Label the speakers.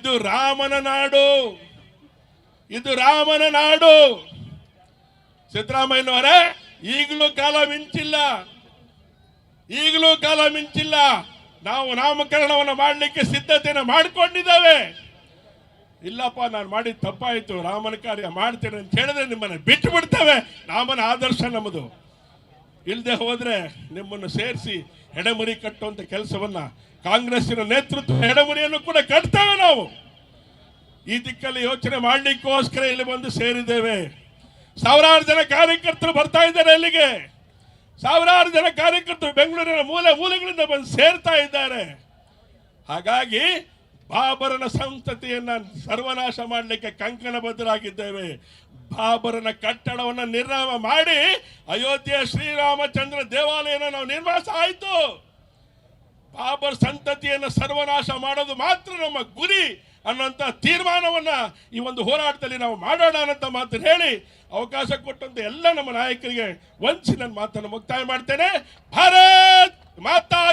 Speaker 1: ಇದು ರಾಮನ ನಾಡು. ಇದು ರಾಮನ ನಾಡು. ಸಿದ್ದರಾಮಯ್ಯನವರೇ, ಈಗಲೂ ಕಾಲ ಮಿಂಚಿಲ್ಲ. ಈಗಲೂ ಕಾಲ ಮಿಂಚಿಲ್ಲ. ನಾವು ನಾಮಕರಣವನ್ನು ಮಾಡಲಿಕ್ಕೆ ಸಿದ್ಧತೆಯನ್ನು ಮಾಡಿಕೊಂಡಿದ್ದಾವೆ. ಇಲ್ಲಪ್ಪ, ನಾನು ಮಾಡಿದ ತಪ್ಪಾಯಿತು. ರಾಮನ ಕಾರ್ಯ ಮಾಡ್ತೇನೆ ಅಂತ ಹೇಳಿದ್ರೆ ನಿಮ್ಮನ್ನು ಬಿಟ್ಟು ಬಿಡ್ತೇವೆ. ರಾಮನ ಆದರ್ಶ ನಮ್ಮದು. ಇಲ್ಲದೆ ಹೋದರೆ ನಿಮ್ಮನ್ನು ಸೇರಿಸಿ ಎಡೆಮುರಿ ಕಟ್ಟುವಂಥ ಕೆಲಸವನ್ನ ಕಾಂಗ್ರೆಸ್ಸಿನ ನೇತೃತ್ವ ಎಡಮರಿಯನ್ನು ಕೂಡ ಕಟ್ತೇವೆ ನಾವು. ಈ ದಿಕ್ಕಲ್ಲಿ ಯೋಚನೆ ಮಾಡಲಿಕ್ಕೋಸ್ಕರ ಇಲ್ಲಿ ಬಂದು ಸೇರಿದ್ದೇವೆ. ಸಾವಿರಾರು ಜನ ಕಾರ್ಯಕರ್ತರು ಬರ್ತಾ ಇದ್ದಾರೆ ಇಲ್ಲಿಗೆ. ಸಾವಿರಾರು ಜನ ಕಾರ್ಯಕರ್ತರು ಬೆಂಗಳೂರಿನ ಮೂಲೆ ಮೂಲೆಗಳಿಂದ ಬಂದು ಸೇರ್ತಾ ಇದ್ದಾರೆ. ಹಾಗಾಗಿ ಬಾಬರನ ಸಂತತಿಯನ್ನ ಸರ್ವನಾಶ ಮಾಡಲಿಕ್ಕೆ ಕಂಕಣಬದ್ಧರಾಗಿದ್ದೇವೆ ಬಾಬರನ ಕಟ್ಟಡವನ್ನು ನಿರ್ನಾಮ ಮಾಡಿ ಅಯೋಧ್ಯೆ ಶ್ರೀರಾಮಚಂದ್ರ ದೇವಾಲಯನ ನಾವು ನಿರ್ವಾಸ ಆಯಿತು. ಬಾಬರ್ ಸಂತತಿಯನ್ನು ಸರ್ವನಾಶ ಮಾಡೋದು ಮಾತ್ರ ನಮ್ಮ ಗುರಿ ಅನ್ನೋಂಥ ತೀರ್ಮಾನವನ್ನ ಈ ಒಂದು ಹೋರಾಟದಲ್ಲಿ ನಾವು ಮಾಡೋಣ ಅನ್ನಂತ ಮಾತನ್ನು ಹೇಳಿ ಅವಕಾಶ ಕೊಟ್ಟಂತ ಎಲ್ಲ ನಮ್ಮ ನಾಯಕರಿಗೆ ವಂಚಿ ನನ್ನ ಮಾತನ್ನು ಮುಕ್ತಾಯ ಮಾಡ್ತೇನೆ. ಭಾರತ್ ಮಾತಾ